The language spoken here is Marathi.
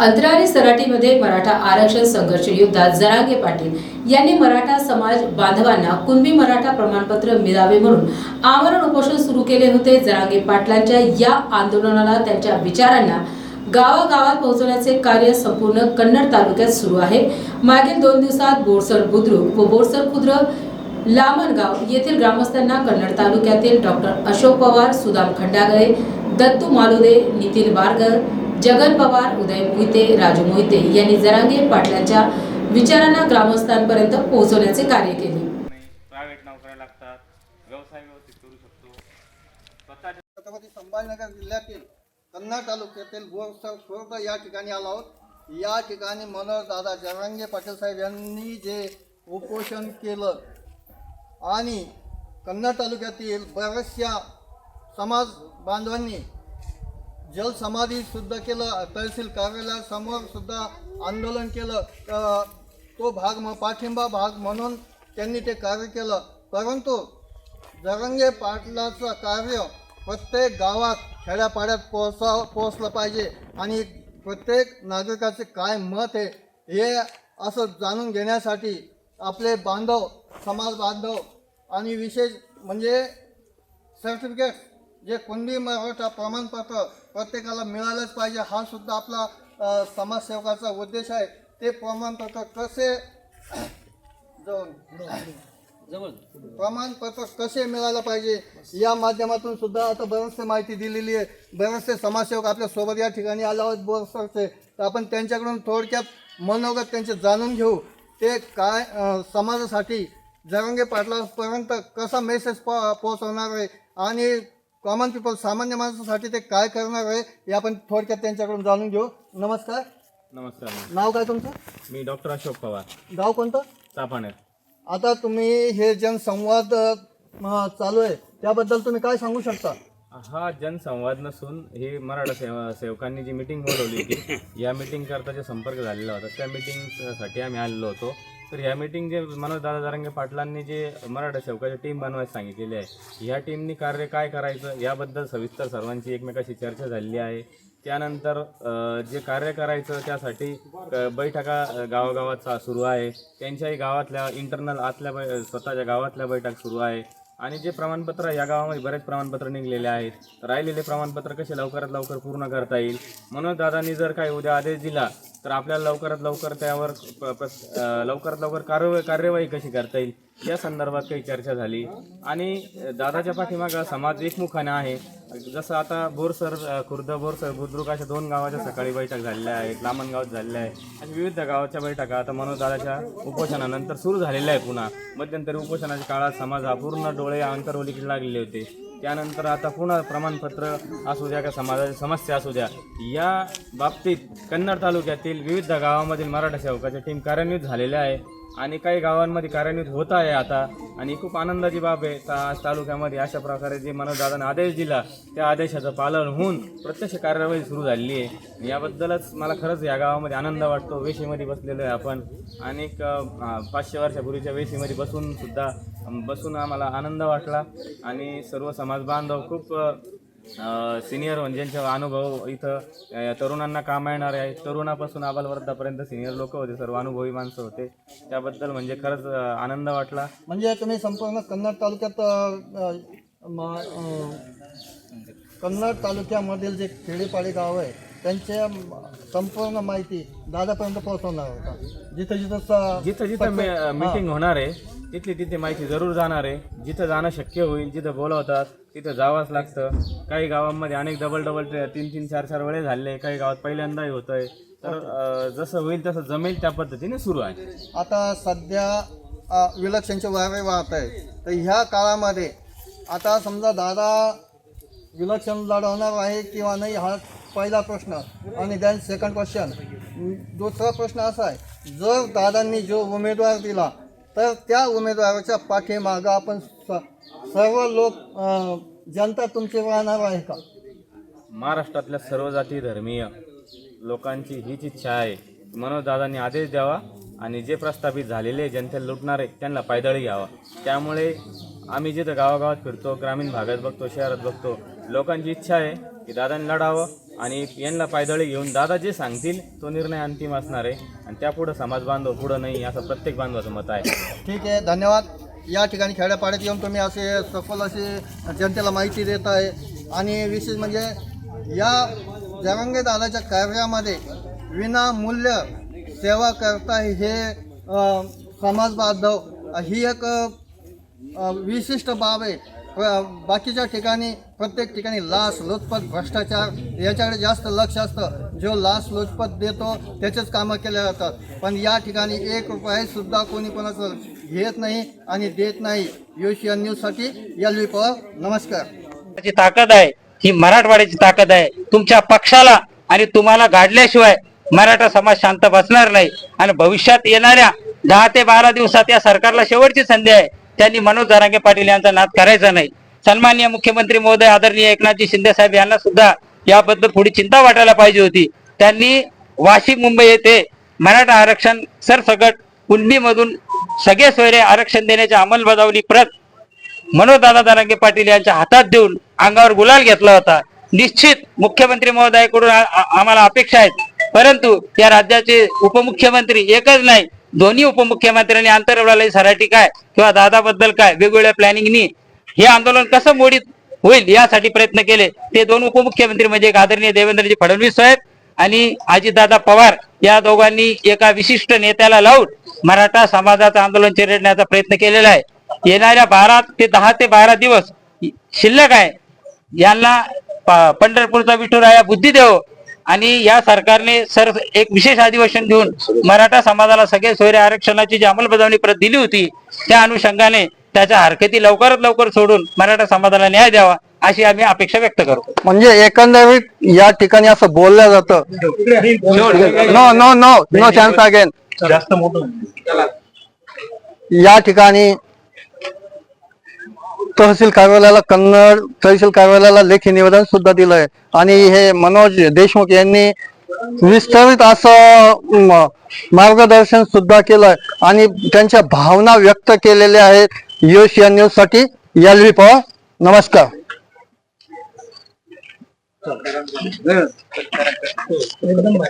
अंतराळी सराटीमध्ये मराठा आरक्षण संघर्ष युद्धात जरांगे पाटील यांनी मराठा समाज बांधवांना कुणबी मराठा प्रमाणपत्र मिळावे म्हणून आमरण उपोषण सुरू केले होते. जरांगे पाटलांच्या या आंदोलनाला त्यांच्या विचारांना गावागावात पोहोचवण्याचे कार्य संपूर्ण कन्नड तालुक्यात सुरू आहे. मागील दोन दिवसात बोरसर बुद्रुक व बोरसर खुद्र लामणगाव येथील ग्रामस्थांना कन्नड तालुक्यातील डॉक्टर अशोक पवार सुदाम खंडागळे दत्तू मालुदे नितीन बारगर जगन पवार उदय मोहिते राजू मोहिते यांनी जरांगे पाटलांच्या विचारांना ग्रामस्थांपर्यंत पोहोचवण्याचे कार्य केले. प्रायव्हेट नोकऱ्या लागतात व्यवसाय व्यवस्थित करू शकतो. स्वतःच्या छत्रपती संभाजीनगर जिल्ह्यातील कन्नड तालुक्यातील खुर्द या ठिकाणी आलो आहोत. या ठिकाणी मनोहर दादा जरांगे पाटील साहेब यांनी जे उपोषण केलं आणि कन्नड तालुक्यातील बऱ्याचशा समाज बांधवांनी जलसमाधी सुद्धा केलं तहसील कार्यालयासमोर सुद्धा आंदोलन केलं. तो भाग म पाठिंबा भाग म्हणून त्यांनी ते कार्य केलं. परंतु जरंगे पाटलाचं कार्य प्रत्येक गावात खेड्यापाड्यात पोहोचा पोहोचलं पाहिजे आणि प्रत्येक नागरिकाचे काय मत आहे हे असं जाणून घेण्यासाठी आपले बांधव समाज बांधव आणि विशेष म्हणजे सर्टिफिकेट जे कुणबी मराठा प्रमाणपत्र प्रत्येकाला मिळालंच पाहिजे हा सुद्धा आपला समाजसेवकाचा उद्देश आहे. ते प्रमाणपत्र कसे जाऊन प्रमाणपत्र कसे मिळायला पाहिजे या माध्यमातून सुद्धा आता बरेचसे माहिती दिलेली आहे. बरेचसे समाजसेवक आपल्यासोबत या ठिकाणी आले आहोत बोरसरचे तर आपण त्यांच्याकडून थोडक्यात मनोगत त्यांचे जाणून घेऊ. ते काय समाजासाठी जरंगे पाटलापर्यंत कसा मेसेज प पोहोचवणार आहे आणि कॉमन पीपल सामान्य माणसासाठी ते काय करणार आहे हे आपण थोडक्यात त्यांच्याकडून जाणून घेऊ. नमस्कार. नमस्कार नाव काय तुमचं? मी डॉक्टर अशोक पवार. गाव कोणतं? चापाणे आता तुम्ही हे जनसंवाद अ, म, चालू आहे. त्याबद्दल तुम्ही काय सांगू शकता? हा जनसंवाद नसून हे मराठा सेवा सेवकांनी जी मिटिंग बोलवली होती या मिटिंग जे संपर्क झालेला होता. त्या मिटिंगसाठी आम्ही आलेलो होतो. तर ह्या मीटिंग जे मनोज दादा जारंगे पाटलांनी जे मराठा सेवकाची टीम बनवायला सांगितलेली आहे ह्या टीमनी कार्य काय करायचं? याबद्दल सविस्तर सर्वांची एकमेकाशी चर्चा झालेली आहे. त्यानंतर जे कार्य करायचं त्यासाठी बैठका गावागावात सुरू आहे. त्यांच्याही गावातल्या इंटरनल आतल्या बै स्वतःच्या गावातल्या बैठक सुरू आहे. आणि जे प्रमाणपत्र या गावामध्ये बरेच प्रमाणपत्र निघलेले आहेत. राहिलेले प्रमाणपत्र कसे लवकरात लवकर पूर्ण करता येईल? म्हणून दादांनी जर काही उद्या आदेश दिला तर आपल्याला लवकरात लवकर त्यावर प- प- लवकरात लवकर कार्यवाही कार्यवाही कशी करता येईल? या संदर्भात काही चर्चा झाली. आणि दादाच्या पाठीमागं समाज एकमुखाने आहे. जसं आता बोरसर खुर्द बोरसर बुद्रुक अशा दोन गावाच्या सकाळी बैठक झालेल्या आहेत लामणगावात झालेल्या आहे. अशा विविध गावाच्या बैठका आता मनोजदादाच्या उपोषणानंतर सुरू झालेल्या आहे पुन्हा. मध्यंतरी उपोषणाच्या काळात समाज हा पूर्ण डोळे अंतरवलीकडे लागलेले होते. त्यानंतर आता पुन्हा प्रमाणपत्र असू द्या का समाजाची समस्या असू द्या या बाबतीत कन्नड तालुक्यातील विविध गावामधील मराठा सेवकाच्या टीम कार्यान्वित झालेल्या आहे. आणि काही गावांमध्ये कार्यान्वित होत आहे आता. आणि खूप आनंदाची बाब आहे ता आज तालुक्यामध्ये अशा प्रकारे जे मनोजदादाने आदेश दिला त्या आदेशाचं पालन होऊन प्रत्यक्ष कार्यवाही सुरू झालेली आहे. याबद्दलच मला खरंच या गावामध्ये आनंद वाटतो. वेशीमध्ये बसलेलो आहे आपण. अनेक पाचशे वर्षापूर्वीच्या वेशीमध्ये बसून सुद्धा बसून आम्हाला आनंद वाटला. आणि सर्व समाज बांधव खूप सिनियर म्हणजे ज्यांचे अनुभव इथं तरुणांना काम येणार आहे. तरुणापासून आबालवृद्धापर्यंत सिनियर लोक होते सर्व अनुभवी माणसं होते. त्याबद्दल म्हणजे खरंच आनंद वाटला. म्हणजे तुम्ही संपूर्ण कन्नड तालुक्यात कन्नड तालुक्यामधील जे खेडेपाडे गाव आहे त्यांच्या संपूर्ण माहिती दादापर्यंत पोहोचवणार होता जिथं जिथं जिथं जिथं मीटिंग होणार आहे तिथली तिथे माहिती जरूर जाणार आहे. जिथं जाणं शक्य होईल जिथं बोलवतात तिथं जावंच लागतं. काही गावांमध्ये अनेक डबल डबल तीन तीन चार चार वेळे झाले. काही गावात पहिल्यांदाही होत आहे तर जसं होईल तसं जमेल त्या पद्धतीने सुरू आहे. आता सध्या विलक्षणचे वारे वाहत आहे तर ह्या काळामध्ये आता समजा दादा विलक्षण लढवणार आहे किंवा नाही हा पहिला प्रश्न. आणि दॅन सेकंड क्वेश्चन दुसरा प्रश्न असा आहे जर दादांनी जो उमेदवार दिला तर त्या उमेदवाराच्या पाठीमागं आपण स- सर्व लोक जनता तुमची राहणार आहे का? महाराष्ट्रातल्या सर्व जाती धर्मीय लोकांची हीच इच्छा आहे. मनोज दादांनी आदेश द्यावा आणि जे प्रस्थापित झालेले जनतेला लुटणारे त्यांना पायदळी घ्यावा. त्यामुळे आम्ही जिथं गावागावात फिरतो ग्रामीण भागात बघतो शहरात बघतो लोकांची इच्छा आहे की दादांनी लढावं आणि यांना पायदळी घेऊन दादा जे सांगतील तो निर्णय अंतिम असणार आहे. आणि त्यापुढं समाज बांधव पुढं नाही असं प्रत्येक बांधवाचं मत आहे. ठीक आहे धन्यवाद. या ठिकाणी खेड्यापाड्यात येऊन तुम्ही असे सखोल अशी जनतेला माहिती देत आहे आणि विशेष म्हणजे या जरंगे दादाच्या कार्यामध्ये विनामूल्य सेवा करता हे समाज बांधव ही एक विशिष्ट बाब आहे. बाकीच्या ठिकाणी प्रत्येक ठिकाणी लाच लुचपत भ्रष्टाचार याच्याकडे जास्त लक्ष असतं. जो लाच लुचपत देतो त्याचेच कामं केल्या जातात. पण या ठिकाणी एक रुपयासुद्धा कोणी कोणाचं घेत नाही आणि देत नाही. युशियन न्यूजसाठी एल पवार नमस्कार. ताकद आहे. ही मराठवाड्याची ताकद आहे. तुमच्या पक्षाला आणि तुम्हाला गाडल्याशिवाय मराठा समाज शांत बसणार नाही. आणि भविष्यात येणाऱ्या दहा ते बारा दिवसात या सरकारला शेवटची संधी आहे. त्यांनी मनोज दारांगे पाटील यांचा नाद करायचा नाही. सन्माननीय मुख्यमंत्री महोदय आदरणीय एकनाथजी शिंदे साहेब यांना सुद्धा याबद्दल थोडी चिंता वाटायला पाहिजे होती. त्यांनी वाशिम मुंबई येथे मराठा आरक्षण सरसकट कुणबीमधून सगळे सोयरे आरक्षण देण्याची अंमलबजावणी प्रत मनोजदादा दरांगे पाटील यांच्या हातात देऊन अंगावर गुलाल घेतला होता. निश्चित मुख्यमंत्री महोदयाकडून आम्हाला अपेक्षा आहेत. परंतु या राज्याचे उपमुख्यमंत्री एकच नाही दोन्ही उपमुख्यमंत्र्यांनी आंतरवडाला सराठी काय किंवा दादाबद्दल काय वेगवेगळ्या प्लॅनिंगनी हे आंदोलन कसं मोडीत होईल यासाठी प्रयत्न केले. ते दोन उपमुख्यमंत्री म्हणजे एक आदरणीय देवेंद्रजी फडणवीस साहेब आणि अजितदादा पवार या दोघांनी एका विशिष्ट नेत्याला लावून मराठा समाजाचं आंदोलन चिरडण्याचा प्रयत्न केलेला आहे. येणाऱ्या बारा ते दहा ते बारा दिवस शिल्लक आहे. यांना प- पंढरपूरचा विठुराया बुद्धी देव आणि या सरकारने सर एक विशेष अधिवेशन घेऊन मराठा समाजाला सगळे सोयरे आरक्षणाची जी अंमलबजावणी प्रत दिली होती त्या अनुषंगाने त्याच्या हरकती लवकरात लवकर सोडून मराठा समाजाला न्याय द्यावा अशी आम्ही अपेक्षा व्यक्त करतो. म्हणजे एकंदरीत या ठिकाणी असं बोललं जातं. No no no no chance again या ठिकाणी तहसील कार्यालयाला कन्नड तहसील कार्यालयाला लेखी निवेदन सुद्धा दिलंय. आणि हे मनोज देशमुख यांनी विस्तारित असं मार्गदर्शन सुद्धा केलंय. आणि त्यांच्या भावना व्यक्त केलेल्या आहेत यश या न्यूजसाठी एल व्ही पवार नमस्कार. एकदम